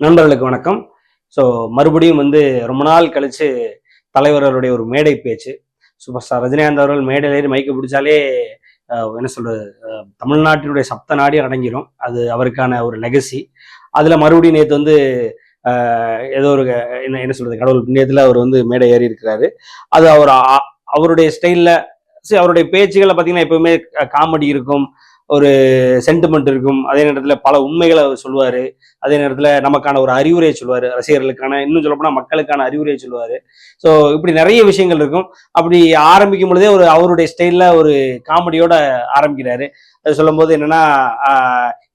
நண்பர்களுக்கு வணக்கம். ஸோ மறுபடியும் வந்து ரொம்ப நாள் கழிச்சு தலைவர்களுடைய ஒரு மேடை பேச்சு. சூப்பர் ஸ்டார் ரஜினிகாந்த் அவர்கள் மேடையில் ஏறி மைக்கு பிடிச்சாலே என்ன சொல்றது அஹ், தமிழ்நாட்டினுடைய சப்த நாடி அடங்கிரும். அது அவருக்கான ஒரு லெகசி அதுல மறுபடியும் நேற்று வந்து ஏதோ ஒரு என்ன என்ன சொல்றது கடவுள் புண்ணியத்தில் அவர் வந்து மேடை ஏறி இருக்கிறாரு. அது அவர் அவருடைய ஸ்டைலில் சரி அவருடைய பேச்சுகளை பார்த்தீங்கன்னா எப்பவுமே காமெடி இருக்கும். ஒரு சென்டிமெண்ட் இருக்கும். அதே நேரத்தில் பல உண்மைகளை அவர் சொல்லுவார். அதே நேரத்தில் நமக்கான ஒரு அறிவுரையை சொல்லுவார். ரசிகர்களுக்கான இன்னும் சொல்லப்போனால் மக்களுக்கான அறிவுரையை சொல்லுவார். ஸோ இப்படி நிறைய விஷயங்கள் இருக்கும். அப்படி ஆரம்பிக்கும் பொழுதே ஒரு அவருடைய ஸ்டைலில் ஒரு காமெடியோட ஆரம்பிக்கிறாரு. சொல்லும்போது என்னன்னா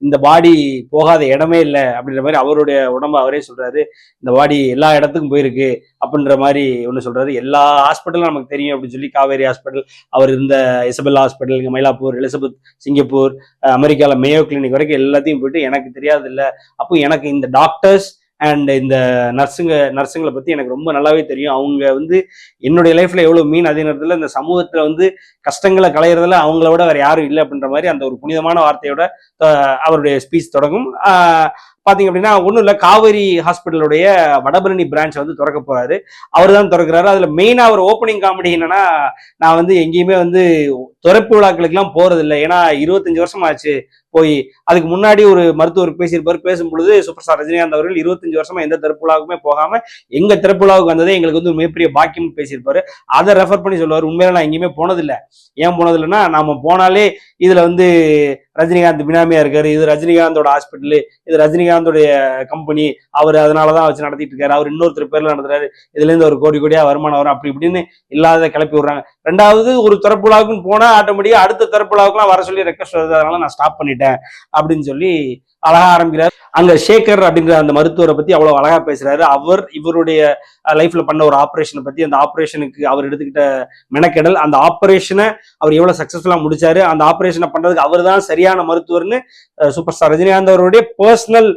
இந்த பாடி போகாத இடமே இல்லை. அப்படின்ற மாதிரி அவருடைய உடம்பு அவரே சொல்றாரு. இந்த பாடி எல்லா இடத்துக்கும் போயிருக்கு. அப்படின்ற மாதிரி ஒன்று சொல்றாரு. எல்லா ஹாஸ்பிட்டலும் நமக்கு தெரியும். அப்படின்னு சொல்லி காவேரி ஹாஸ்பிட்டல் அவர் இருந்த இசபெல்லா ஹாஸ்பிட்டல் இங்கே மயிலாப்பூர் எலிசபெத் சிங்கப்பூர் அமெரிக்காவில் மேயோ கிளினிக் வரைக்கும் எல்லாத்தையும் போயிட்டு எனக்கு தெரியாது இல்லை அப்போ எனக்கு இந்த டாக்டர்ஸ் அண்ட் இந்த நர்ஸுங்க நர்ஸுங்களை பத்தி எனக்கு ரொம்ப நல்லாவே தெரியும். அவங்க வந்து என்னுடைய லைஃப்ல எவ்வளவு மீன் அதே நேரத்தில் இந்த சமூகத்தில் வந்து கஷ்டங்களை களையிறதுல அவங்கள விட வேற யாரும் இல்லை அப்படின்ற மாதிரி அந்த ஒரு புனிதமான வார்த்தையோட அவருடைய ஸ்பீச் தொடங்கும். பார்த்தீங்க அப்படின்னா ஒன்றும் இல்லை காவேரி ஹாஸ்பிட்டலுடைய வடபழனி பிரான்ச் வந்து திறக்க போறாரு. அவர் தான் திறக்கிறாரு. அதுல மெயினாக அவர் ஓப்பனிங் காமெடி என்னன்னா நான் வந்து எங்கேயுமே வந்து துறப்பு விழாக்களுக்கெல்லாம் போறது இல்லை ஏன்னா இருபத்தஞ்சு வருஷம் ஆச்சு போய். அதுக்கு முன்னாடி ஒரு மருத்துவர் பேசியிருப்பார். பேசும் பொழுது சூப்பர் ஸ்டார் ரஜினிகாந்த் அவர்கள் இருபத்தஞ்சு வருஷமா எந்த திறப்பு விழாவுக்குமே போகாம எங்க திறப்பு விழாவுக்கு வந்ததே எங்களுக்கு வந்து மிகப்பெரிய பாக்கியம் பேசியிருப்பாரு. அதை ரெஃபர் பண்ணி சொல்லுவார். உண்மையில நான் எங்கேயுமே போனதில்லை. ஏன் போனதில்லைன்னா நாம போனாலே இதுல வந்து ரஜினிகாந்த் பினாமியா இருக்காரு இது ரஜினிகாந்தோட ஹாஸ்பிட்டலு இது ரஜினிகாந்தோடைய கம்பெனி அவர் அதனாலதான் வச்சு நடத்திட்டு இருக்காரு. அவர் இன்னொருத்தர் பேர்ல நடத்துறாரு. இதுல இருந்து ஒரு கோடி கோடியா வருமானம் வரும். அப்படி இப்படின்னு இல்லாத கிளப்பி விடுறாங்க. ரெண்டாவது ஒரு திறப்பு விழாவுக்குன்னு போனா ஆட்டோமேட்டிக்கா அடுத்த திறப்பு விழாவுக்குலாம் வர சொல்லி ரெக்வஸ்ட் வருது அதனால நான் ஸ்டாப் பண்ணிட்டேன். அப்படின்னு சொல்லி அழகா ஆரம்பிக்கிறார். அங்க சேகர் அப்படிங்கிற அந்த மருத்துவரை பத்தி அவ்வளவு அழகா பேசுறாரு. அவர் இவருடைய லைஃப்ல பண்ண ஒரு ஆப்ரேஷனை பத்தி அந்த ஆப்ரேஷனுக்கு அவர் எடுத்துக்கிட்ட மெனக்கெடல் அந்த ஆப்ரேஷனை அவர் எவ்வளவு சக்சஸ்ஃபுல்லா முடிச்சாரு அந்த ஆப்ரேஷனை பண்றதுக்கு அவர் தான் சரியான மருத்துவர்னு சூப்பர் ஸ்டார் ரஜினிகாந்த் அவருடைய பர்சனல்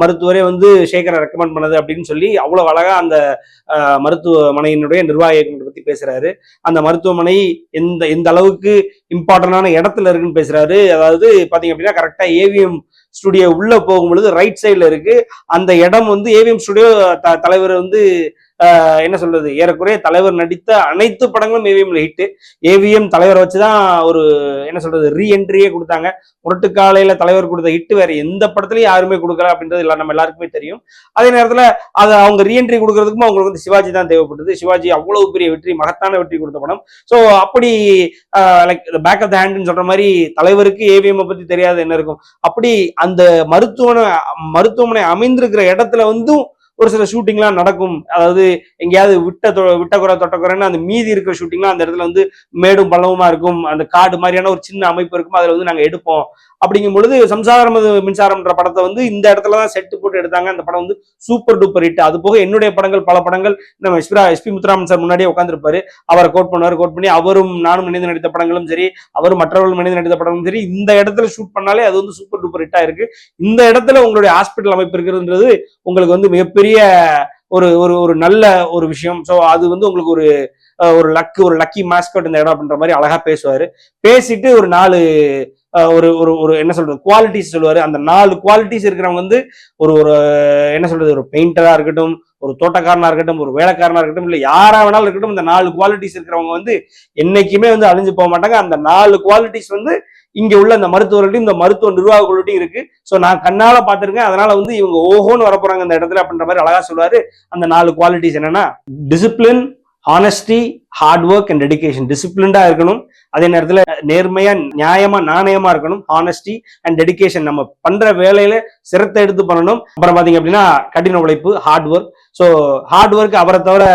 மருத்துவரே வந்து சேகரை ரெக்கமெண்ட் பண்ணது அப்படின்னு சொல்லி அவ்வளவு அழகா அந்த மருத்துவமனையினுடைய நிர்வாக இயக்குநரை பத்தி பேசுறாரு. அந்த மருத்துவமனை எந்த எந்த அளவுக்கு இம்பார்ட்டன்டான இடத்துல இருக்குன்னு பேசுறாரு. அதாவது பாத்தீங்க அப்படின்னா கரெக்டா ஏவிஎம் ஸ்டுடியோ உள்ள போகும் பொழுது ரைட் சைடுல இருக்கு. அந்த இடம் வந்து ஏவிஎம் ஸ்டுடியோ த தலைவர் வந்து என்ன சொல்றது? ஏறக்குறைய தலைவர் நடித்த அனைத்து படங்களும் ஏவிஎம்ல ஹிட் ஏவிஎம் தலைவரை வச்சுதான் ஒரு என்ன சொல்றது ரீஎன்ட்ரியே கொடுத்தாங்க. முரட்டுக்காலையில தலைவர் கொடுத்த ஹிட் வேற எந்த படத்துலயும் யாருமே கொடுக்கல அப்படின்றது எல்லாம் நம்ம எல்லாருக்குமே தெரியும். அதே நேரத்துல அதை அவங்க ரீஎன்ட்ரி கொடுக்கறதுக்கும் அவங்களுக்கு வந்து சிவாஜி தான் தேவைப்பட்டது. சிவாஜி அவ்வளவு பெரிய வெற்றி மகத்தான வெற்றி கொடுத்த படம். ஸோ அப்படி லைக் பேக் ஆஃப் த ஹேண்ட்னு சொல்ற மாதிரி தலைவருக்கு ஏவிஎம் பத்தி தெரியாது என்ன இருக்கும். அப்படி அந்த மருத்துவமனை மருத்துவமனை அமைந்திருக்கிற இடத்துல வந்தும் ஒரு சில ஷூட்டிங்லாம் நடக்கும். அதாவது எங்கேயாவது விட்ட தொ- தொட்டக்குறைன்னு அந்த மீதி இருக்கிற ஷூட்டிங்லாம் அந்த இடத்துல வந்து மேடும் பள்ளவுமா இருக்கும். அந்த காடு மாதிரியான ஒரு சின்ன அமைப்பு இருக்கும். அதில் வந்து நாங்கள் எடுப்போம். அப்படிங்கும் பொழுது சம்சாரம் மின்சாரம்ன்ற படத்தை வந்து இந்த இடத்துல தான் செட்டு போட்டு எடுத்தாங்க. அந்த படம் வந்து சூப்பர் டூப்பர் ஹிட். அது போக என்னுடைய படங்கள் பல படங்கள் நம்ம எஸ்பிரா எஸ்பி முத்துராமன் சார் முன்னாடியே உட்காந்துருப்பாரு அவரை கோட் பண்ணுவார் கோட் பண்ணி அவரும் நானும் இணைந்து நடித்த படங்களும் சரி அவரும் மற்றவர்களும் இணைந்து நடித்த படங்களும் சரி இந்த இடத்துல ஷூட் பண்ணாலே அது வந்து சூப்பர் டூப்பர் ஹிட்டா இருக்கு. இந்த இடத்துல உங்களுடைய ஹாஸ்பிட்டல் அமைப்பு இருக்கிறதுன்றது உங்களுக்கு வந்து மிகப்பெரிய ஒரு ஒரு ஒரு நல்ல ஒரு விஷயம். ஸோ அது வந்து உங்களுக்கு ஒரு ஒரு லக்கு ஒரு லக்கி மாஸ்கட் இந்த இடம் அப்படின்ற மாதிரி அழகா பேசுவாரு. பேசிட்டு ஒரு நாலு ஒரு ஒரு ஒரு என்ன சொல்றது குவாலிட்டிஸ் சொல்லுவாரு. அந்த நாலு குவாலிட்டிஸ் இருக்கிறவங்க வந்து ஒரு ஒரு என்ன சொல்றது ஒரு பெயிண்டரா இருக்கட்டும் ஒரு தோட்டக்காரனா இருக்கட்டும் ஒரு வேலைக்காரனா இருக்கட்டும் இல்ல யாரா வேணாலும் இருக்கட்டும் இந்த நாலு குவாலிட்டிஸ் இருக்கிறவங்க வந்து என்னைக்குமே வந்து அழிஞ்சு போக மாட்டாங்க. அந்த நாலு குவாலிட்டிஸ் வந்து இங்க உள்ள இந்த மருத்துவர்கள்ட்டையும் இந்த மருத்துவ நிர்வாகர்கள்ட்டையும் இருக்கு. ஸோ நான் கண்ணால பாத்துருக்கேன் அதனால வந்து இவங்க ஓஹோன்னு வரப்போறாங்க இந்த இடத்துல அப்படின்ற மாதிரி அழகா சொல்லுவாரு. அந்த நாலு குவாலிட்டிஸ் என்னன்னா discipline honesty hard work and dedication டிசிப்ளின்டா இருக்கணும். அதே நேரத்துல நேர்மையா நியாயமா நாணயமா இருக்கணும். ஹானஸ்டி அண்ட் டெடிகேஷன் நம்ம பண்ற வேலையில சிரத்தை எடுத்து பண்ணணும். அப்புறம் பாத்தீங்க அப்படின்னா கடின உழைப்பு hard work so hard work அவரை தவிர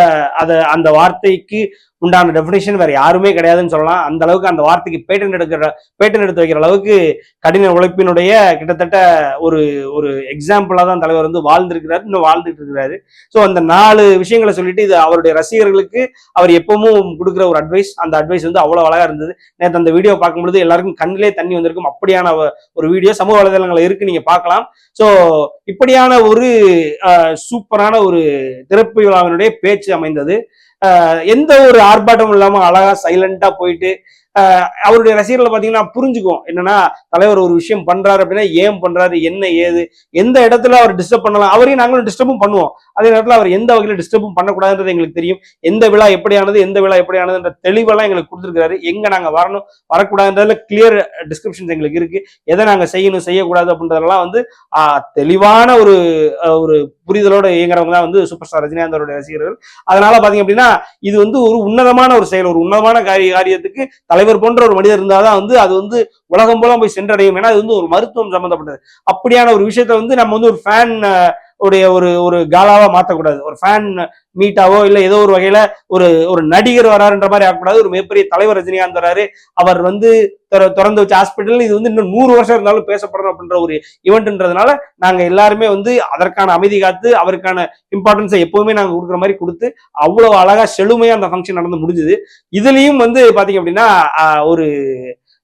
அதை அந்த வார்த்தைக்கு உண்டான டெஃபினேஷன் வேற யாருமே கிடையாதுன்னு சொல்லலாம். அந்த அளவுக்கு அந்த வார்த்தைக்கு பேட்டன் எடுக்கிற பேட்டன் எடுத்து வைக்கிற அளவுக்கு கடின உழைப்பினுடைய கிட்டத்தட்ட ஒரு ஒரு எக்ஸாம்பிளா தான் தலைவர் வந்து வாழ்ந்திருக்கிறாரு. இன்னும் வாழ்ந்துட்டு இருக்கிறாரு. ஸோ அந்த நாலு விஷயங்களை சொல்லிட்டு இது அவருடைய ரசிகர்களுக்கு அவர் எப்பவும் கொடுக்குற ஒரு அட்வைஸ் அந்த அட்வைஸ் வந்து அவ்வளவு அழகா இருந்தது. நேற்று அந்த வீடியோ பார்க்கும்பொழுது எல்லாருக்கும் கண்ணிலே தண்ணி வந்திருக்கும். அப்படியான ஒரு வீடியோ சமூக வலைதளங்கள் இருக்கு நீங்க பார்க்கலாம். ஸோ இப்படியான ஒரு சூப்பரான ஒரு திறப்பு விழாவினுடைய பேச்சு அமைந்தது. எந்த ஒரு ஆர்ப்பாட்டமும் இல்லாம அழகா சைலண்டா போயிட்டு அவருடைய ரசிகர்களை பார்த்தீங்கன்னா புரிஞ்சுக்கும் என்னன்னா தலைவர் ஒரு விஷயம் பண்றாரு அப்படின்னா ஏன் பண்றாரு என்ன ஏது எந்த இடத்துல அவர் டிஸ்டர்ப் பண்ணலாம் அவரையும் நாங்களும் டிஸ்டர்பும் பண்ணுவோம். அதே நேரத்தில் அவர் எந்த வகையில் டிஸ்டர்பும் பண்ணக்கூடாதுன்றது எங்களுக்கு தெரியும். எந்த விழா எப்படியானது எந்த விழா எப்படியானதுன்ற தெளிவெல்லாம் எங்களுக்கு கொடுத்துருக்காரு எங்க நாங்க வரணும் வரக்கூடாதுன்றதுல கிளியர் டிஸ்கிரிப்ஷன்ஸ் எங்களுக்கு இருக்கு. எதை நாங்க செய்யணும் செய்யக்கூடாது அப்படின்றதெல்லாம் வந்து தெளிவான ஒரு ஒரு புரிதலோடு இயங்குறவங்க தான் வந்து சூப்பர் ஸ்டார் ரஜினிகாந்தோட ரசிகர்கள். அதனால பாத்தீங்க அப்படின்னா இது வந்து ஒரு உன்னதமான ஒரு செயல் ஒரு உன்னதமான காரிய காரியத்துக்கு தலைவர் போன்ற ஒரு மனிதர் இருந்தாதான் வந்து அது வந்து உலகம் போல போய் சென்றடையும். ஏன்னா அது வந்து ஒரு மருத்துவம் சம்பந்தப்பட்டது. அப்படியான ஒரு விஷயத்த வந்து நம்ம வந்து ஒரு ஃபேன் உடைய ஒரு ஒரு காலாவா மாத்தக்கூடாது. ஒரு ஃபேன் மீட்டாவோ இல்ல ஏதோ ஒரு வகையில ஒரு ஒரு நடிகர் வராருன்ற மாதிரி ஆகக்கூடாது ஒரு மிகப்பெரிய தலைவர் ரஜினிகாந்த் வராரு. அவர் வந்து திற- திறந்து வச்ச ஹாஸ்பிட்டல் இது வந்து இன்னும் நூறு வருஷம் இருந்தாலும் பேசப்படணும் அப்படின்ற ஒரு இவெண்ட்ன்றதுனால நாங்க எல்லாருமே வந்து அதற்கான அமைதி காத்து அவருக்கான இம்பார்ட்டன்ஸை எப்பவுமே நாங்க கொடுக்குற மாதிரி கொடுத்து அவ்வளவு அழகா செழுமையா அந்த ஃபங்க்ஷன் நடந்து முடிஞ்சுது. இதுலயும் வந்து பாத்தீங்க அப்படின்னா ஒரு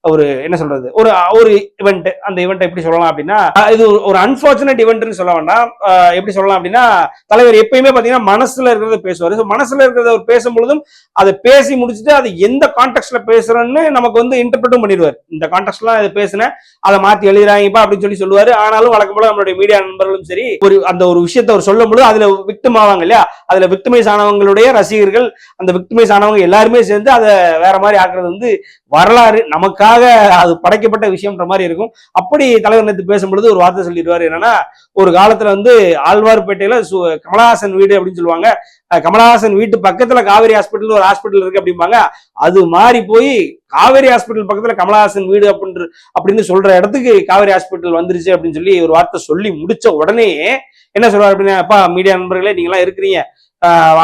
ஒரு என்ன சொல்றது ஒரு ஒரு இவெண்ட் அந்த இவெண்ட் எப்படி சொல்லலாம் அப்படின்னா இது ஒரு- அன்பார்ச்சுனேட் இவெண்ட்னு சொல்ல வேண்டாம். எப்படி சொல்லலாம் அப்படின்னா தலைவர் எப்பயுமே பாத்தீங்கன்னா மனசுல இருக்கிறத பேசுவாரு. மனசுல இருக்கிறத அவர் பேசும் பொழுதும் அதை பேசி முடிச்சுட்டு அது எந்த கான்டெக்ட்ல பேசுறேன்னு நமக்கு வந்து இன்டர்பிரட்டும் பண்ணிடுவார். இந்த கான்டெக்ட்லாம் இதை பேசினேன் அதை மாத்தி எழுதுறாங்கப்பா அப்படின்னு சொல்லி சொல்லுவாரு. ஆனாலும் வழக்கம் போல நம்மளுடைய மீடியா நண்பர்களும் சரி ஒரு அந்த ஒரு விஷயத்தை அவர் சொல்லும் பொழுது அதுல விக்டம் ஆவாங்க இல்லையா? அதுல விக்டிமைஸ் ஆனவங்களுடைய ரசிகர்கள் அந்த விக்டிமைஸ் ஆனவங்க எல்லாருமே சேர்ந்து அதை வேற மாதிரி ஆக்குறது வந்து வரலாறு நமக்காக அது படைக்கப்பட்ட விஷயம்ன்ற மாதிரி இருக்கும். அப்படி தலைவர் நேற்று பேசும்பொழுது ஒரு வார்த்தை சொல்லிடுவார் என்னன்னா ஒரு காலத்துல வந்து ஆழ்வார்பேட்டையில சு- கமலஹாசன் வீடு அப்படின்னு சொல்லுவாங்க. கமலஹாசன் வீட்டு பக்கத்துல காவேரி ஹாஸ்பிட்டல் ஒரு ஹாஸ்பிட்டல் இருக்கு அப்படிம்பாங்க. அது மாறி போய் காவேரி ஹாஸ்பிட்டல் பக்கத்துல கமலஹாசன் வீடு அப்படின்ற அப்படின்னு சொல்ற இடத்துக்கு காவேரி ஹாஸ்பிட்டல் வந்துருச்சு அப்படின்னு சொல்லி ஒரு வார்த்தை சொல்லி முடிச்ச உடனே என்ன சொல்றாரு அப்படின்னா அப்பா மீடியா நண்பர்களே நீங்க எல்லாம் இருக்கிறீங்க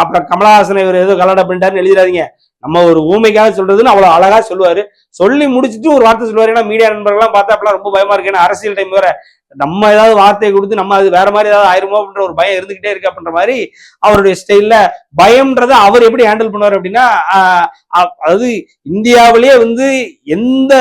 அப்புறம் கமலஹாசன் இவர் ஏதோ கலாடா பண்ணிட்டாருன்னு எழுதிடாதீங்க. நம்ம ஒரு ஊமைக்காக சொல்றதுன்னு அவ்வளவு அழகா சொல்லுவாரு. சொல்லி முடிச்சுட்டு ஒரு வார்த்தை சொல்லுவாரு. ஏன்னா மீடியா நண்பர்கள்லாம் பார்த்தா அப்பெல்லாம் ரொம்ப பயமா இருக்கு. ஏன்னா அரசியல் டைம் வேற. நம்ம ஏதாவது வார்த்தையை கொடுத்து நம்ம அது வேற மாதிரி ஏதாவது ஆயிருமோ அப்படின்ற ஒரு பயம் இருந்துகிட்டே இருக்கு அப்படின்ற மாதிரி அவருடைய ஸ்டைல்ல பயம்ன்றத அவர் எப்படி ஹேண்டில் பண்ணுவார் அப்படின்னா அதாவது இந்தியாவிலேயே வந்து எந்த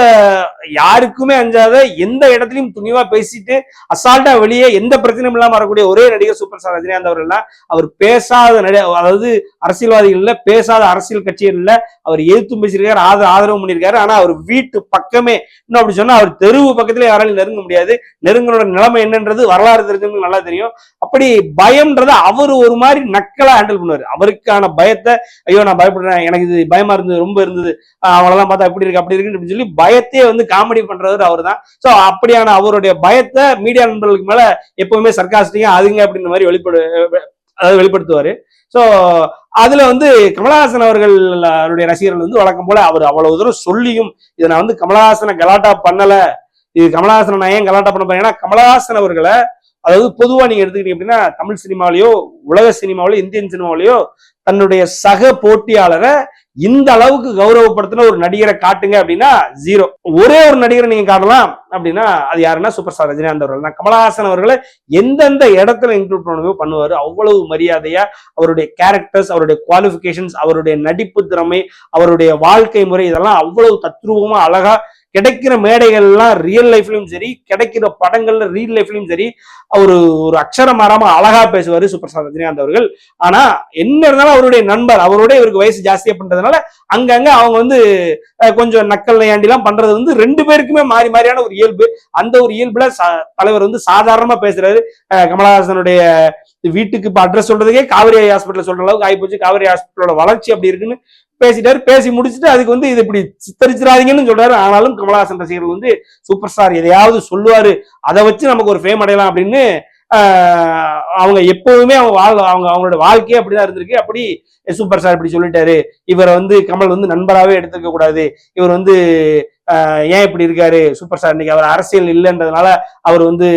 யாருக்குமே அஞ்சாத எந்த இடத்துலயும் துணிவா பேசிட்டு அசால்ட்டா வெளியே எந்த பிரச்சனையும் இல்லாம வரக்கூடிய ஒரே நடிகர் சூப்பர் ஸ்டார் ரஜினிகாந்த் அவர்கள் அவர் பேசாத நடி அதாவது அரசியல்வாதிகள் இல்ல பேசாத அரசியல் கட்சிகள் இல்ல அவர் எதிர்த்தும் பேசியிருக்காரு ஆதரவு ஆதரவு பண்ணியிருக்காரு. ஆனா அவர் வீட்டு பக்கமே இன்னும் அப்படி சொன்னா அவர் தெருவு பக்கத்துல யாராலும் நெருங்க முடியாது. அவரோட நிலைமை என்னன்றது வரலாறு தெரிஞ்சவங்களுக்கு நல்லா தெரியும். அப்படி பயம்ன்றத அவர் ஒரு மாதிரி நக்கலா ஹேண்டில் பண்ணுவார். அவருக்கான பயத்தை ஐயோ நான் பயப்படுறேன் எனக்கு இது பயமா இருந்தது ரொம்ப இருந்தது ஆஹ் பார்த்தா இப்படி இருக்கு அப்படி இருக்கு அப்படின்னு சொல்லி பயத்தையே வந்து காமெடி பண்றவர் அவர் தான் ஸோ அப்படியான அவருடைய பயத்தை மீடியா நண்பர்களுக்கு மேல எப்பவுமே சர்க்காஸ்டிக்கா அதுங்க அப்படின்ற மாதிரி வெளிப்படு அதாவது வெளிப்படுத்துவாரு. ஸோ அதுல வந்து கமலஹாசன் அவர்கள் அவருடைய ரசிகர்கள் வந்து வழக்கம் போல அவர் அவ்வளவு தூரம் சொல்லியும் இதை நான் வந்து கமலஹாசனை கலாட்டா பண்ணல இது கமலஹாசன் நான் ஏன் கலாட்டா பண்ண போறேன் ஏன்னா கமலஹாசன் அவர்களை அதாவது பொதுவா நீங்க எடுத்துக்கிட்டீங்க அப்படின்னா தமிழ் சினிமாவிலயோ உலக சினிமாவிலயோ இந்தியன் சினிமாவிலயோ தன்னுடைய சக போட்டியாளரை இந்த அளவுக்கு கௌரவப்படுத்தின ஒரு நடிகரை காட்டுங்க அப்படின்னா ஜீரோ ஒரே ஒரு நடிகரை நீங்க காட்டலாம் அப்படின்னா அது யாருன்னா சூப்பர் ஸ்டார் ரஜினிகாந்த் அவர்கள். தான் கமலஹாசன் அவர்களை எந்தெந்த இடத்துல இன்க்ளூட் பண்ணணுமோ பண்ணுவார். அவ்வளவு மரியாதையா அவருடைய கேரக்டர்ஸ் அவருடைய குவாலிஃபிகேஷன்ஸ் அவருடைய நடிப்பு திறமை அவருடைய வாழ்க்கை முறை இதெல்லாம் அவ்வளவு தத்ரூபமா அழகா கிடைக்கிற மேடைகள்லாம் ரியல் லைஃப்லயும் சரி கிடைக்கிற படங்கள்ல ரியல் லைஃப்லயும் சரி அவரு ஒரு அக்ஷரம் மாறாம அழகா பேசுவாரு சூப்பர் ஸ்டார் ரஜினிகாந்த் அவர்கள். ஆனா என்ன இருந்தாலும் அவருடைய நண்பர் அவருடைய இவருக்கு வயசு ஜாஸ்தியா பண்றதுனால அங்கங்க அவங்க வந்து கொஞ்சம் நக்கல் நையாண்டிலாம் பண்றது வந்து ரெண்டு பேருக்குமே மாறி மாறியான ஒரு இயல்பு. அந்த ஒரு இயல்புல தலைவர் வந்து சாதாரணமா பேசுறாரு. கமலஹாசனுடைய வீட்டுக்கு இப்ப அட்ரஸ் சொல்றதுக்கே காவிரி ஹாஸ்பிட்டல் சொல்ற அளவுக்கு ஆகிப்போச்சு காவிரி ஹாஸ்பிட்டலோட வளர்ச்சி அப்படி இருக்குன்னு பேசிட்டாரு. பேசி முடிச்சுட்டு அதுக்கு வந்து இது இப்படி சித்தரிச்சிடாதீங்கன்னு சொல்றாரு. ஆனாலும் கமலஹாசன் ரசிகர்கள் வந்து சூப்பர் ஸ்டார் எதையாவது சொல்லுவாரு. அதை வச்சு நமக்கு ஒரு ஃபேம் அடையலாம் அப்படின்னு அவங்க எப்பவுமே அவங்க வாழ் அவங்க அவங்களோட வாழ்க்கையே அப்படிதான் இருந்திருக்கு. அப்படி சூப்பர் ஸ்டார் இப்படி சொல்லிட்டாரு. இவரை வந்து கமல் வந்து நண்பராகவே எடுத்துக்க கூடாது இவர் வந்து ஏன் இப்படி இருக்காரு? சூப்பர் ஸ்டார் இன்னைக்கு அவர் அரசியல் இல்லைன்றதுனால அவர் வந்து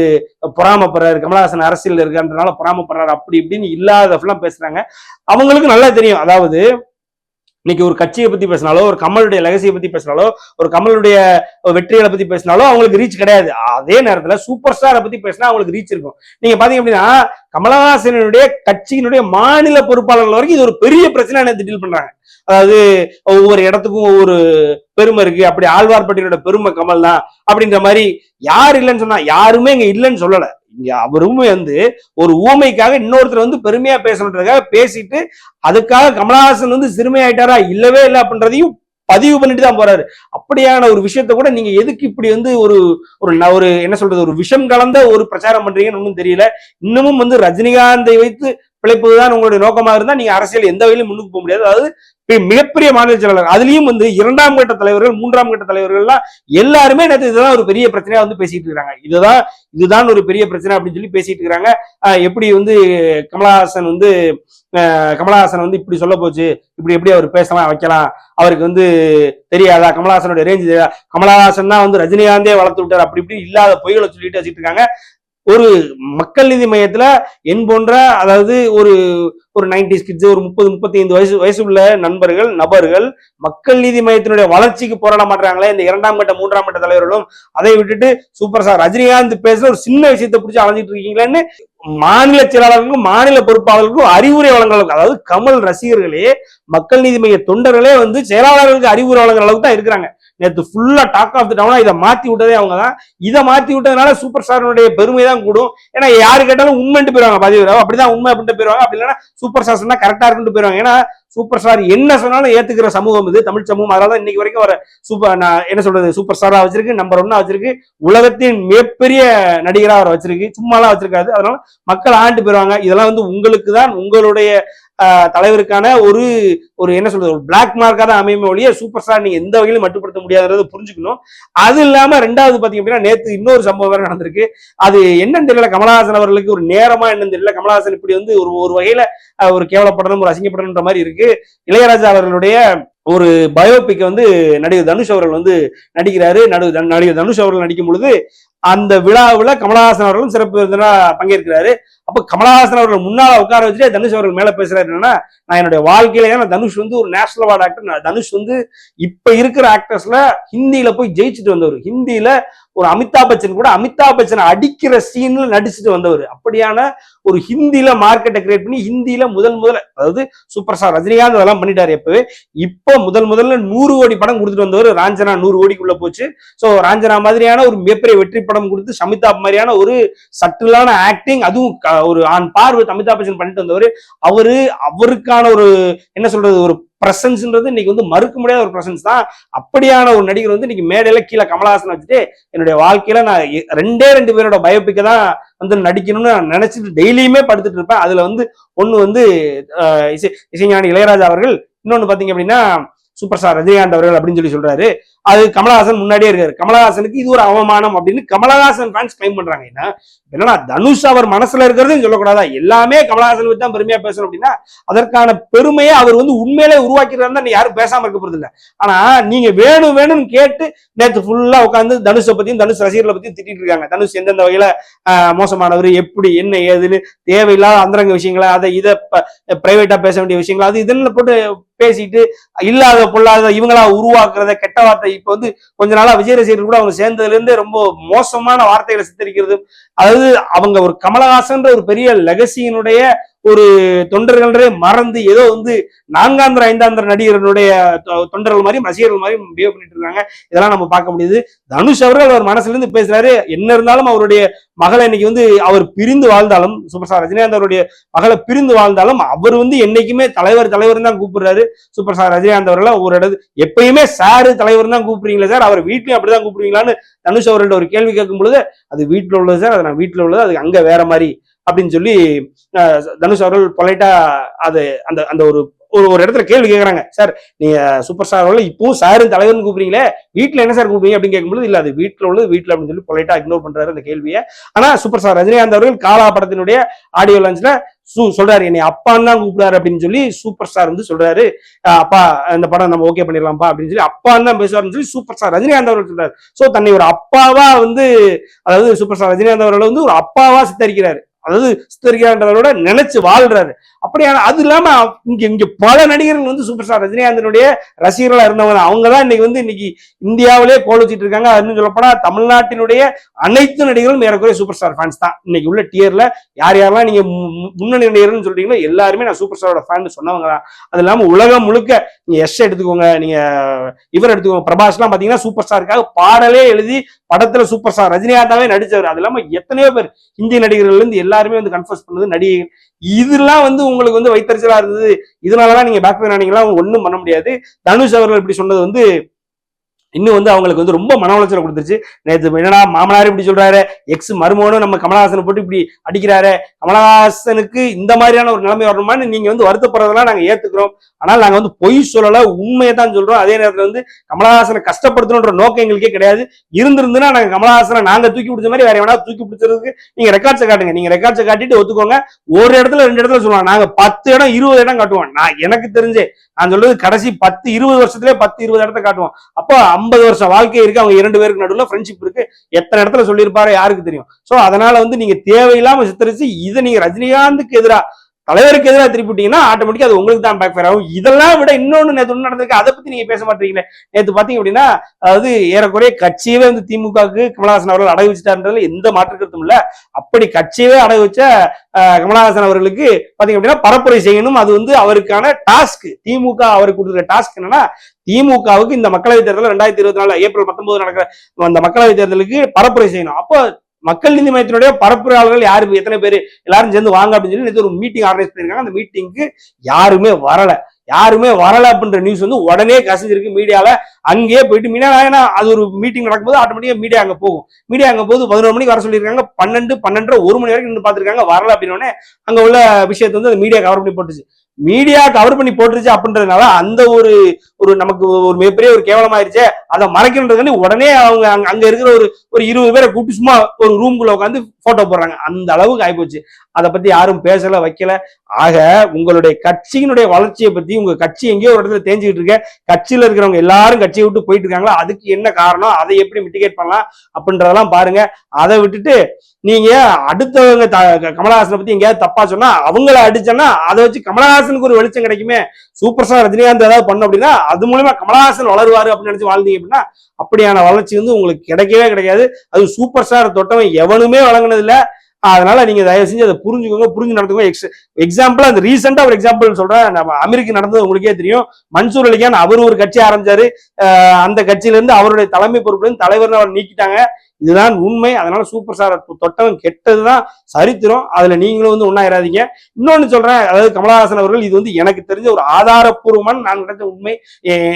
பொறாமப்படுறாரு. கமலஹாசன் அரசியல் இருக்கான்றதுனால பொறாமப்படுறாரு. அப்படி இப்படின்னு இல்லாததெல்லாம் பேசுறாங்க. அவங்களுக்கு நல்லா தெரியும். அதாவது இன்னைக்கு ஒரு கட்சியை பத்தி பேசினாலோ ஒரு கமலுடைய லெகசியை பத்தி பேசினாலோ ஒரு கமலுடைய வெற்றிகளை பத்தி பேசினாலோ அவங்களுக்கு ரீச் கிடையாது. அதே நேரத்துல சூப்பர் ஸ்டாரை பத்தி பேசினா அவங்களுக்கு ரீச் இருக்கும். நீங்க பாத்தீங்க அப்படின்னா கமலஹாசனுடைய கட்சியினுடைய மாநில பொறுப்பாளர்கள் வரைக்கும் இது ஒரு பெரிய பிரச்சனை நேற்று டீல் பண்றாங்க. அதாவது ஒவ்வொரு இடத்துக்கும் ஒவ்வொரு பெருமை இருக்கு. அப்படி ஆழ்வார்பட்டியலோட பெருமை கமல் தான் அப்படின்ற மாதிரி யார் இல்லைன்னு சொன்னா யாருமே இங்க இல்லைன்னு சொல்லல. இங்க அவரும் வந்து ஒரு ஊமைக்காக இன்னொருத்தர் வந்து பெருமையா பேசணுன்றதுக்காக பேசிட்டு அதுக்காக கமலஹாசன் வந்து சிறுமையாயிட்டாரா இல்லவே இல்லை அப்படின்றதையும் பதிவு பண்ணிட்டு தான் போறாரு. அப்படியான ஒரு விஷயத்த கூட நீங்க எதுக்கு இப்படி வந்து ஒரு ஒரு ஒரு என்ன சொல்றது ஒரு விஷம் கலந்த ஒரு பிரச்சாரம் பண்றீங்கன்னு ஒன்றும் தெரியல. இன்னமும் வந்து ரஜினிகாந்தை வைத்து பிழைப்பதுதான் உங்களுடைய நோக்கமா இருந்தா நீங்க அரசியல் எந்த வகையிலும் முன்னுக்கு போக முடியாது. அதாவது மிகப்பெரிய மாநில செயலாளர். அதுலயும் வந்து இரண்டாம் கட்ட தலைவர்கள் மூன்றாம் கட்ட தலைவர்கள்லாம் எல்லாருமே நேற்று இதுதான் ஒரு பெரிய பிரச்சனையா வந்து பேசிட்டு இருக்காங்க. இதுதான் இதுதான் ஒரு பெரிய பிரச்சனை அப்படின்னு சொல்லி பேசிட்டு இருக்காங்க. எப்படி வந்து கமலஹாசன் வந்து கமலஹாசன் வந்து இப்படி சொல்ல போச்சு இப்படி எப்படி அவர் பேசலாம் வைக்கலாம் அவருக்கு வந்து தெரியாதா கமலஹாசனுடைய ரேஞ்ச் தெரியாதா? கமலஹாசன் தான் வந்து ரஜினிகாந்தே வளர்த்து விட்டார் அப்படி இப்படி இல்லாத பொய்களை சொல்லிட்டு வச்சுட்டு இருக்காங்க. ஒரு மக்கள் நீதி மையத்துல என் போன்ற அதாவது ஒரு ஒரு நைன்டி கிட்ஸ் ஒரு முப்பது முப்பத்தி ஐந்து வயசு வயசு உள்ள நண்பர்கள் நபர்கள் மக்கள் நீதி மையத்தினுடைய வளர்ச்சிக்கு போராட மாட்டாங்களே இந்த இரண்டாம் கட்ட மூன்றாம் கட்ட தலைவர்களும் அதை விட்டுட்டு சூப்பர் ஸ்டார் ரஜினிகாந்த் பேசுற ஒரு சின்ன விஷயத்தை பிடிச்சி அலைஞ்சிட்டு இருக்கீங்களேன்னு மாநில செயலாளர்களுக்கும் மாநில பொறுப்பாளர்களுக்கும் அறிவுரை வழங்கலாம் அதாவது கமல் ரசிகர்களே மக்கள் நீதி மைய தொண்டர்களே வந்து செயலாளர்களுக்கு அறிவுரை வழங்குற அளவுக்கு தான் இருக்கிறாங்க. நேற்று ஃபுல்லா டாக் ஆஃப் த டவுனா இதை மாத்தி விட்டதே அவங்க தான் இதை மாத்தி விட்டதுனால சூப்பர் ஸ்டாரனுடைய பெருமை தான் கூடும். ஏன்னா யாரு கேட்டாலும் உண்மைன்ட்டு போயிருவாங்க பதிவு அப்படிதான் உண்மை அப்படின்ட்டு போயிருவாங்க. அப்படி இல்லைன்னா சூப்பர் ஸ்டார் சொன்னா கரெக்டா இருக்குன்னு போயிருவாங்க. ஏன்னா சூப்பர் ஸ்டார் என்ன சொன்னாலும் ஏத்துக்கிற சமூகம் இது தமிழ் சமூகம். அதனால தான் இன்னைக்கு வரைக்கும் வர சூப்பர் நான் என்ன சொல்றது சூப்பர் ஸ்டாரா வச்சிருக்கு நம்பர் ஒன்னா வச்சிருக்கு. உலகத்தின் மிகப்பெரிய நடிகரா அவர் வச்சிருக்கு. சும்மாலாம் வச்சிருக்காது. அதனால மக்கள் ஆண்டு போயிருவாங்க. இதெல்லாம் வந்து உங்களுக்கு தான் உங்களுடைய தலைவருக்கான ஒரு ஒரு என்ன சொல்றது ஒரு பிளாக் மார்க்காக தான் அமையுமே ஒழிய சூப்பர் ஸ்டார் நீங்க எந்த வகையிலும் மட்டுப்படுத்த முடியாதுன்றதை புரிஞ்சுக்கணும். அது இல்லாம ரெண்டாவது பாத்தீங்க அப்படின்னா நேத்து இன்னொரு சம்பவம் வேற நடந்திருக்கு. அது என்னன்னு தெரியல கமலஹாசன் அவர்களுக்கு ஒரு நேரமா என்னன்னு தெரியல. கமலஹாசன் இப்படி வந்து ஒரு ஒரு வகையில ஒரு கேவலப்படணும் ஒரு அசிங்கப்படணுன்ற மாதிரி இருக்கு. இளையராஜா அவர்களுடைய ஒரு பயோபிக் வந்து நடிகர் தனுஷ் அவர்கள் வந்து நடிக்கிறாரு. நடு நடிகர் தனுஷ் அவர்கள் நடிக்கும் பொழுது அந்த விழாவில் கமலஹாசன் அவர்களும் சிறப்பு விருந்தினா பங்கேற்கிறாரு. அப்ப கமலஹாசன் அவர்கள் முன்னால உட்கார வச்சுட்டு தனுஷ் அவர்கள் மேல பேசுறாரு. என்னன்னா நான் என்னுடைய வாழ்க்கையில ஏன்னா தனுஷ் வந்து ஒரு நேஷனல் அவார்டு ஆக்டர் தனுஷ் வந்து இப்ப இருக்கிற ஆக்டர்ஸ்ல ஹிந்தியில போய் ஜெயிச்சுட்டு வந்தவர். ஹிந்தியில ஒரு அமிதாப் பச்சன் கூட அமிதாப் பச்சனை அடிக்கிற சீன்ல நடிச்சுட்டு வந்தவர். அப்படியான ஒரு ஹிந்தியில மார்க்கெட்டை கிரியேட் பண்ணி ஹிந்தியில முதல் முதல்ல அதாவது சூப்பர் ஸ்டார் ரஜினிகாந்த் அதெல்லாம் பண்ணிட்டாரு எப்பவே. இப்போ முதல் முதல்ல நூறு கோடி படம் கொடுத்துட்டு வந்தவர் ராஞ்சனா நூறு கோடிக்குள்ள போச்சு. ஸோ ராஞ்சனா மாதிரியான ஒரு மிகப்பெரிய வெற்றி படம் கொடுத்து சமிதாப் மாதிரியான ஒரு சட்டிலான ஆக்டிங் அதுவும் ஒரு ஆண் பார்வை அமிதாப் பச்சன் பண்ணிட்டு வந்தவர். அவரு அவருக்கான ஒரு என்ன சொல்றது ஒரு பிரசன்ஸ்ன்றது இன்னைக்கு வந்து மறுக்க முடியாத ஒரு பிரசன்ஸ் தான். அப்படியான ஒரு நடிகர் வந்து இன்னைக்கு மேடையில கீழே கமலஹாசன் வச்சுட்டு என்னுடைய வாழ்க்கையில நான் ரெண்டே ரெண்டு பேரோட பயோபிக்கை தான் வந்து நடிக்கணும்னு நான் நினைச்சிட்டு டெய்லியுமே படுத்துட்டு இருப்பேன். அதுல வந்து ஒண்ணு வந்து இசை இசைஞானி இளையராஜா அவர்கள் இன்னொன்னு பாத்தீங்க அப்படின்னா சூப்பர் ஸ்டார் ரஜினிகாந்த் அவர்கள் அப்படின்னு சொல்லி சொல்றாரு. அது கமலஹாசன் முன்னாடியே இருக்காரு. கமலஹாசனுக்கு இது ஒரு அவமானம் அப்படின்னு கமலஹாசன் ஃபேன்ஸ் கிளைம் பண்றாங்க. என்ன என்னன்னா தனுஷ் அவர் மனசுல இருக்கிறதையும் சொல்லக்கூடாதா? எல்லாமே கமலஹாசன் பத்தி தான் பெருமையா பேசணும் அப்படின்னா அதற்கான பெருமையை அவர் வந்து உண்மையிலே உருவாக்கிறாருன்னு தான் யாரும் பேசாம இருக்க போறது இல்லை ஆனா நீங்க வேணும் வேணும்னு கேட்டு நேற்று ஃபுல்லா உட்காந்து தனுஷை பத்தியும் தனுஷ் ரசிகர்களை பத்தியும் திட்டிட்டு இருக்காங்க. தனுஷ் எந்தெந்த வகையில மோசமானவர் எப்படி என்ன ஏதுன்னு தேவையில்லாத அந்தரங்க விஷயங்களை அதை இதை பிரைவேட்டா பேச வேண்டிய விஷயங்கள் அது இதெல்லாம் போட்டு பேசிட்டு இல்லாத பொல்லாத இவங்களா உருவாக்குறத கெட்ட வார்த்தை இப்ப வந்து கொஞ்ச நாளா விஜய் ரசிகர்கள் கூட அவங்க சேர்ந்ததுல இருந்து ரொம்ப மோசமான வார்த்தைகளை சித்தரிக்கிறது அதாவது அவங்க ஒரு கமலஹாசன்ற ஒரு பெரிய லெகசியினுடைய ஒரு தொண்டர்களே மறந்து ஏதோ வந்து நான்காந்திர ஐந்தாந்திர நடிகர்களுடைய தொ- தொண்டர்கள் மாதிரி ரசிகர்கள் மாதிரி பிஹேவ் பண்ணிட்டு இருக்காங்க. இதெல்லாம் நம்ம பார்க்க முடியுது. தனுஷ் அவர்கள் அவர் மனசுல இருந்து பேசுறாரு. என்ன இருந்தாலும் அவருடைய மகளை இன்னைக்கு வந்து அவர் பிரிந்து வாழ்ந்தாலும் சூப்பர் ஸ்டார் ரஜினிகாந்த் அவருடைய மகளை பிரிந்து வாழ்ந்தாலும் அவர் வந்து என்னைக்குமே தலைவர் தலைவர் தான் கூப்பிடுறாரு. சூப்பர் ஸ்டார் ரஜினிகாந்த் அவர்களை ஒரு இடத்து எப்பயுமே சாரு தலைவர் தான் கூப்பிடுறீங்களா சார். அவர் வீட்லயும் அப்படிதான் கூப்பிடுவீங்களான்னு தனுஷ் அவர்கள்ட்ட ஒரு கேள்வி கேட்கும் பொழுது அது வீட்டில் உள்ளது சார் அது நான் வீட்டில் உள்ளது அது அங்க வேற மாதிரி அப்படின்னு சொல்லி தனுஷ் அவர்கள் பொலைட்டா அது அந்த அந்த ஒரு ஒரு ஒரு இடத்துல கேள்வி கேட்குறாங்க சார் நீங்க சூப்பர் ஸ்டார் அவர்கள் இப்பவும் சாரும் தலைவர்னு கூப்பிடுறீங்களே வீட்டுல என்ன சார் கூப்பிடுங்க அப்படின்னு கேட்கும்போது இல்ல அது வீட்டுல உள்ளது வீட்டுல அப்படின்னு சொல்லி பொலைட்டா இக்னோர் பண்றாரு அந்த கேள்வியை. ஆனா சூப்பர் ஸ்டார் ரஜினிகாந்த் அவர்கள் காலா படத்தினுடைய ஆடியோ லான்ச்ல சூ சொல்றாரு என்னை அப்பான்னு தான் கூப்பிடாரு அப்படின்னு சொல்லி சூப்பர் ஸ்டார் வந்து சொல்றாரு. அஹ் அப்பா இந்த படம் நம்ம ஓகே பண்ணிடலாம்ப்பா அப்படின்னு சொல்லி அப்பான்னு தான் பேசுவார்னு சொல்லி சூப்பர் ஸ்டார் ரஜினிகாந்த் அவர்கள் சொல்றாரு. சோ தன்னை ஒரு அப்பாவா வந்து அதாவது சூப்பர் ஸ்டார் ரஜினிகாந்த் அவர்கள் வந்து ஒரு அப்பாவா சித்தரிக்கிறாரு. அதாவது சித்தரிக்கிறான்றவரோட நினைச்சு வாழ்றாரு. அப்படியான அது இல்லாம இங்க இங்க பல நடிகர்கள் வந்து சூப்பர் ஸ்டார் ரஜினிகாந்தனுடைய ரசிகர்களா இருந்தவங்க அவங்க தான் இன்னைக்கு வந்து இன்னைக்கு இந்தியாவிலே கோல் வச்சுட்டு இருக்காங்க. அதுன்னு சொல்லப்போனா தமிழ்நாட்டினுடைய அனைத்து நடிகர்களும் ஏறக்குறைய சூப்பர் ஸ்டார் ஃபேன்ஸ் தான். இன்னைக்கு உள்ள டியர்ல யார் யாரெல்லாம் நீங்க மு- முன்னணி நடிகர்கள்னு சொல்றீங்களோ எல்லாருமே நான் சூப்பர் ஸ்டாரோட ஃபேன் சொன்னவங்க தான். அது இல்லாம உலகம் முழுக்க நீங்க எஸ் எடுத்துக்கோங்க நீங்க இவர் எடுத்துக்கோங்க. பிரபாஸ்லாம் பாத்தீங்கன்னா சூப்பர் ஸ்டாருக்காக பாடலே எழுதி படத்துல சூப்பர் ஸ்டார் ரஜினிகாந்தாவே நடிச்சவர். அது இல்லாம எத்தனையோ பேர் இந்திய நடிகர்கள் இருந்து எல்லா எல்லாருமே வந்து கன்ஃபர்ஸ் பண்ணது நடிகைகள் இதெல்லாம் வந்து உங்களுக்கு வந்து வைத்தறிச்சலா இருந்தது. இதனாலதான் நீங்க பேக் பெயின் ஆனீங்களா? ஒன்றும் பண்ண முடியாது. தனுஷ் அவர்கள் இப்படி சொன்னது வந்து இன்னும் வந்து அவங்களுக்கு வந்து ரொம்ப மன உளைச்சலை கொடுத்துருச்சு. நேற்று என்னடா மாமனார் இப்படி சொல்றாரு எக்ஸ் மருமகனும் நம்ம கமலஹாசனை போட்டு இப்படி அடிக்கிறாரு. கமலஹாசனுக்கு இந்த மாதிரியான ஒரு நிலைமை வரணுமான்னு நீங்க வந்து வருத்தப்படுறதெல்லாம் நாங்க ஏத்துக்கிறோம். ஆனால் நாங்க வந்து பொய் சொல்லல உண்மையை தான் சொல்றோம். அதே நேரத்துல வந்து கமலஹாசனை கஷ்டப்படுத்தணுன்ற நோக்கம் எங்களுக்கே கிடையாது. இருந்திருந்துன்னா நாங்க கமலஹாசனை நாங்க தூக்கி பிடிச்ச மாதிரி வேற எவனா தூக்கி பிடிச்சதுக்கு நீங்க ரெக்கார்ட்ஸை காட்டுங்க. நீங்க ரெக்கார்ட்ஸை காட்டிட்டு ஒத்துக்கோங்க. ஒரு இடத்துல ரெண்டு இடத்துல சொல்லுவாங்க. நாங்க பத்து இடம் இருபது இடம் காட்டுவோம். நான் எனக்கு தெரிஞ்சு நான் சொல்றது கடைசி பத்து இருபது வருஷத்துலேயே பத்து இருபது இடத்த காட்டுவோம். அப்போ ஐம்பது வருஷம் வாழ்க்கை இருக்கு. அவங்க இரண்டு பேருக்கு நடுவில் ஃப்ரெண்ட்ஷிப் இருக்கு. எத்தனை இடத்துல சொல்லியிருப்பாரு யாருக்கு தெரியும்? சோ அதனால வந்து நீங்க தேவையில்லாம சித்தரிச்சு இதை நீங்க ரஜினிகாந்துக்கு எதிரா தலைவருக்கு எதிராக திருப்பிட்டீங்கன்னா ஆட்டோமேட்டிக்கா அது உங்களுக்கு தான் பேக் ஃபயர் ஆகும். இதெல்லாம் விட இன்னொன்னு நேற்று ஒண்ணு நடந்திருக்கு. அதை பத்தி நீங்க பேச மாட்டீங்களே. நேற்று பாத்தீங்க அப்படின்னா அதாவது ஏறக்குறைய கட்சியவே வந்து திமுகவுக்கு கமலஹாசன் அவர்கள் அடகு வச்சுட்டாருன்றதுல எந்த மாற்று கருத்தும் இல்ல. அப்படி கட்சியவே அடகு வச்ச கமலஹாசன் அவர்களுக்கு பாத்தீங்க அப்படின்னா பரப்புரை செய்யணும். அது வந்து அவருக்கான டாஸ்க் திமுக அவருக்கு கொடுக்குற டாஸ்க் என்னன்னா திமுகவுக்கு இந்த மக்களவைத் தேர்தல் ரெண்டாயிரத்தி இருபத்தி நாலு ஏப்ரல் பத்தொன்பது நடக்கிற அந்த மக்களவைத் தேர்தலுக்கு பரப்புரை செய்யணும். அப்போ மக்கள் நீதி மையத்தினுடைய பரப்புரையாளர்கள் யாரு? எத்தனை பேர்? எல்லாரும் சேர்ந்து வாங்க அப்படின்னு சொல்லி நேத்து ஒரு மீட்டிங் ஆர்கனைஸ் பண்ணிருக்காங்க அந்த மீட்டிங்க்கு யாருமே வரல. யாருமே வரல அப்படின்ற நியூஸ் வந்து உடனே கசிஞ்சிருக்கு மீடியால அங்கேயே போயிட்டு மீனா ஏன்னா அது ஒரு மீட்டிங் நடக்கும்போது ஆட்டோமேட்டிக்கா மீடியா அங்க போகும். மீடியா அங்க போது பதினோரு மணிக்கு வர சொல்லியிருக்காங்க. பன்னெண்டு பன்னெண்டரை ஒரு மணி வரைக்கும் நின்று பார்த்துருக்காங்க. வரல அப்படின்னோடனே அங்க உள்ள விஷயத்தை வந்து அந்த மீடியா கவர் பண்ணி போட்டுச்சு. மீடியா கவர் பண்ணி போட்டுருச்சு அப்படின்றதுனால அந்த ஒரு ஒரு நமக்கு ஒரு மிகப்பெரிய ஒரு கேவலமாயிருச்சே. அதை மறைக்கணுன்றதுக்காண்டி உடனே அவங்க அங்க அங்க இருக்கிற ஒரு ஒரு இருபது பேரை கூப்பிட்டு சும்மா ஒரு ரூம்குள்ள உட்காந்து போட்டோ போடுறாங்க. அந்த அளவுக்கு ஆயிப்போச்சு. அதை பத்தி யாரும் பேசல வைக்கல. ஆக உங்களுடைய கட்சியினுடைய வளர்ச்சியை பத்தி உங்க கட்சி எங்கேயோ ஒரு இடத்துல தேஞ்சுக்கிட்டு இருக்க. கட்சியில இருக்கிறவங்க எல்லாரும் கட்சியை விட்டு போயிட்டு இருக்காங்களா அதுக்கு என்ன காரணம்? அதை எப்படி மிட்டிகேட் பண்ணலாம்? அப்படின்றதெல்லாம் பாருங்க. அதை விட்டுட்டு நீங்க அடுத்தவங்க த- கமலஹாசனை பத்தி எங்கேயாவது தப்பா சொன்னா அவங்கள அடிச்சோன்னா அதை வச்சு கமலஹாசன் கமலஹாசனுக்கு ஒரு வெளிச்சம் கிடைக்குமே சூப்பர் ஸ்டார் ரஜினிகாந்த் ஏதாவது பண்ணும் அப்படின்னா அது மூலயமா கமலஹாசன் வளருவாரு அப்படின்னு நினைச்சு வாழ்ந்தீங்க அப்படின்னா அப்படியான வளர்ச்சி வந்து உங்களுக்கு கிடைக்கவே கிடைக்காது. அது சூப்பர் ஸ்டார் தொட்டவன் எவனுமே வழங்கினது இல்லை அதனால நீங்க தயவு செஞ்சு அதை புரிஞ்சுக்கோங்க புரிஞ்சு நடத்துக்கோங்க எக்ஸ் எக்ஸாம்பிள் அந்த ரீசெண்டா ஒரு எக்ஸாம்பிள் சொல்றேன். நம்ம அமெரிக்க நடந்தது உங்களுக்கே தெரியும். மன்சூர் அலிகான் அவர் ஒரு கட்சி ஆரம்பிச்சாரு. அந்த கட்சியில இருந்து அவருடைய தலைமை பொறுப்புல இருந்து தலைவர் அவர் நீக்கிட்டாங்க. இதுதான் உண்மை. அதனால சூப்பர் ஸ்டார் தொட்டவன் கெட்டதுதான் சரித்திரம். அதுல நீங்களும் வந்து ஒன்னாயிராதீங்க இன்னொன்னு சொல்றேன். அதாவது கமலஹாசன் அவர்கள் இது வந்து எனக்கு தெரிஞ்ச ஒரு ஆதாரப்பூர்வமான நான் கிடைச்ச உண்மை.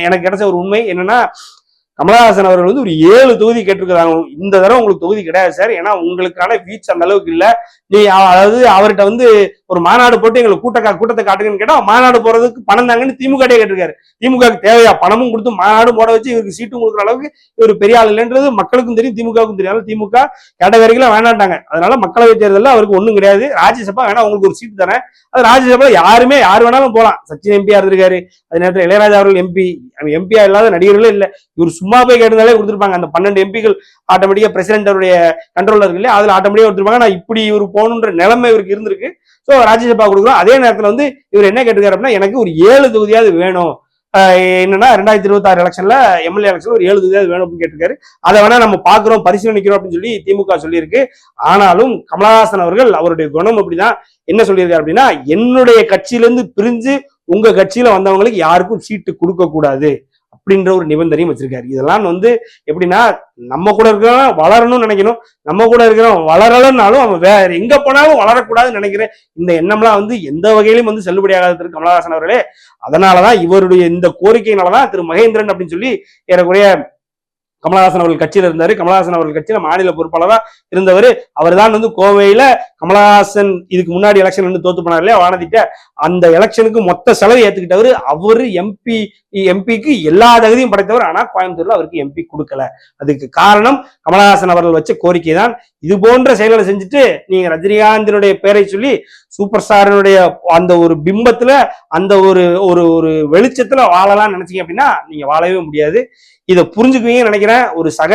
எனக்கு கிடைச்ச ஒரு உண்மை. என்னன்னா கமலஹாசன் அவர்கள் வந்து ஒரு ஏழு தொகுதி கேட்டிருக்கிறாங்க. இந்த தடவை உங்களுக்கு தொகுதி கிடையாது சார். ஏன்னா உங்களுக்கான வீச் அந்த அளவுக்கு இல்லை. நீ அதாவது அவர்கிட்ட வந்து ஒரு மாநாடு போட்டு எங்களுக்கு கூட்டக்கா கூட்டத்தை காட்டுங்கன்னு கேட்டா மாநாடு போறதுக்கு பணம் தாங்கன்னு திமுக கேட்டிருக்காரு. திமுகவுக்கு தேவையா? பணமும் கொடுத்து மாநாடும் போட வச்சு இவருக்கு சீட்டும் கொடுக்குற அளவுக்கு இவர் பெரிய ஆள் இல்லைன்றது மக்களுக்கும் தெரியும் திமுகவுக்கும் தெரியும். திமுக கேட்டகரிக்கெல்லாம் வேணாட்டாங்க அதனால மக்களவை தேர்தலில் அவருக்கு ஒன்றும் கிடையாது. ராஜ்யசபா வேணா உங்களுக்கு ஒரு சீட் தரேன் அது ராஜ்யசபா யாருமே யார் வேணாலும் போகலாம் சச்சின் எம்பியா இருந்திருக்காரு? அதே நேரத்தில் இளையராஜா அவர்கள் எம்பி எம்பியா இல்லாத நடிகர்களே இல்ல. இவர் சும்மா போய் கேட்டிருந்தாலே கொடுத்துருப்பாங்க. அந்த பன்னெண்டு எம்பிகள் ஆட்டோமேட்டிக்கா பிரசிடென்ட் அவருடைய கண்ட்ரோலர் இருக்கு இல்லையா? அதில் ஆட்டோமேட்டிக்காக கொடுத்துருப்பாங்க. நான் இப்படி இவர் போகணுன்ற நிலைமை இவருக்கு இருந்திருக்கு. ஸோ ராஜ்யசபா கொடுக்குறோம். அதே நேரத்தில் வந்து இவர் என்ன கேட்டுக்காரு அப்படின்னா எனக்கு ஒரு ஏழு தொகுதியாவது வேணும். என்னன்னா ரெண்டாயிரத்தி இருபத்தி ஆறு எலெக்ஷன்ல எம்எல்ஏ எலெக்ஷன் ஒரு ஏழு தொகுதியாவது வேணும் அப்படின்னு கேட்டிருக்காரு. அதை வேணா நம்ம பாக்குறோம் பரிசீலனைக்கிறோம் அப்படின்னு சொல்லி திமுக சொல்லியிருக்கு. ஆனாலும் கமலஹாசன் அவர்கள் அவருடைய குணம் அப்படிதான். என்ன சொல்லியிருக்காரு அப்படின்னா என்னுடைய கட்சியிலிருந்து பிரிஞ்சு உங்க கட்சியில வந்தவங்களுக்கு யாருக்கும் சீட்டு கொடுக்க கூடாது அப்படின்ற ஒரு நிபந்தனையும் வச்சிருக்காரு. இதெல்லாம் வந்து எப்படின்னா நம்ம கூட இருக்கிறவன் வளரணும்னு நினைக்கணும். நம்ம கூட இருக்கிறவன் வளரலன்னாலும் அவன் வேற எங்க போனாலும் வளரக்கூடாதுன்னு நினைக்கிறேன். இந்த எண்ணம்லாம் வந்து எந்த வகையிலும் வந்து செல்லுபடியாகாத திரு கமலஹாசன் அவர்களே. அதனாலதான் இவருடைய இந்த கோரிக்கையினாலதான் திரு மகேந்திரன் அப்படின்னு சொல்லி ஏறக்குறைய கமலஹாசன் அவர்கள் கட்சியில இருந்தாரு. கமலஹாசன் அவர்கள் கட்சியில மாநில பொறுப்பாளராக இருந்தவர். அவர் தான் வந்து கோவையில கமலஹாசன் இதுக்கு முன்னாடி எலெக்ஷன் வந்து தோத்து போனார் இல்லையா வானதிட்ட அந்த எலெக்ஷனுக்கு மொத்த செலவு ஏத்துக்கிட்டவர் அவரு எம்பி எம்பிக்கு எல்லா தகுதியும் படைத்தவர். ஆனா கோயம்புத்தூர்ல அவருக்கு எம்பி கொடுக்கல. அதுக்கு காரணம் கமலஹாசன் அவர்கள் வச்ச கோரிக்கை தான். இது போன்ற செயல்களை செஞ்சுட்டு நீங்க ரஜினிகாந்தினுடைய பேரை சொல்லி சூப்பர் ஸ்டாரினுடைய அந்த ஒரு பிம்பத்துல அந்த ஒரு ஒரு ஒரு வெளிச்சத்துல வாழலாம் நினைச்சீங்க அப்படின்னா நீங்க வாழவே முடியாது. இதை புரிஞ்சுக்குவீங்கன்னு நினைக்கிறேன். ஒரு சக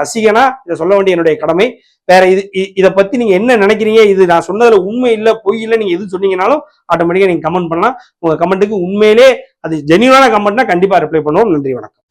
ரசிகனா இதை சொல்ல வேண்டிய என்னுடைய கடமை. வேற இது இதை பத்தி நீங்க என்ன நினைக்கிறீங்க? இது நான் சொன்னதுல உண்மை இல்லை பொய் இல்லை நீங்க எது சொன்னீங்கனாலும் ஆட்டோமேட்டிக்கா நீங்க கமெண்ட் பண்ணலாம். உங்க கமெண்ட்டுக்கு உண்மையிலே அது ஜெனியூனான கமெண்ட்னா கண்டிப்பா ரிப்ளை பண்ணுவோம். நன்றி வணக்கம்.